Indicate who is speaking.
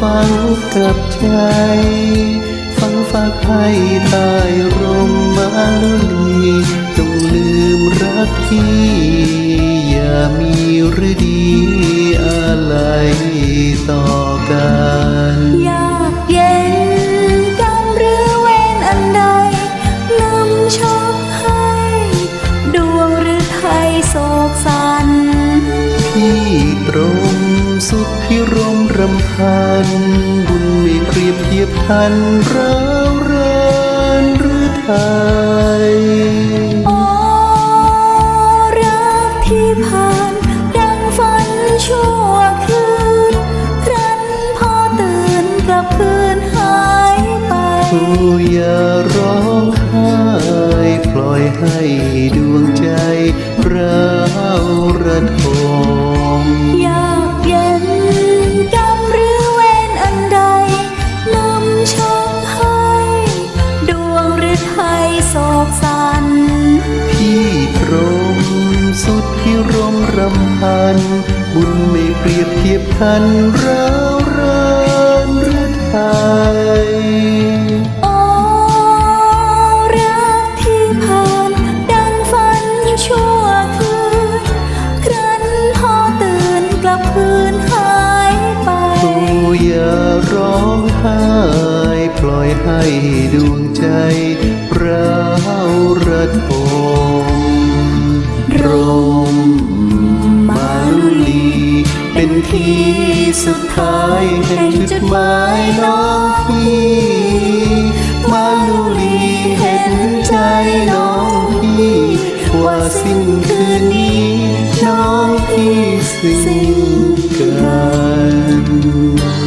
Speaker 1: กข์กับใจฟังฝากให้ใต้ร่มมาลุลีจงลืมรักพี่ อย่ามีหรือดีอะไรต่อกัน
Speaker 2: อยากเย็นกรรมหรือเวรอันใดนำโชคให้ ดวงหรือไทยโศกสัน
Speaker 1: พี่ตรง สุดพิรมรำพัน บุญไม่เปรียบเทียบทันร้าวรานหรือไทย
Speaker 2: โอ้รักที่ผ่าน ดังฝันชั่วคืนครั้นพอตื่นกลับคืนหายไป
Speaker 1: ผู้อย่าร้องไห้ปล่อยให้ดวงใจร้าวระทม
Speaker 2: สุ
Speaker 1: ดพิรมรำพัน บุญไม่เปรียบเทียบทันร้าวรานหรือไทย
Speaker 2: โอ้รักที่ผ่านดังฝันชั่วคืนครั้นพอตื่นกลับคืนหายไป
Speaker 1: ผู้อย่าร้องไห้ ปล่อยให้ดวงใจร้า ทีสุดท้ายแห่งจุดหมายน้องพี่มาลูลีเห็นใจน้องพี่ว่าสิ้นคืนนี้น้องพี่สิ้นกัน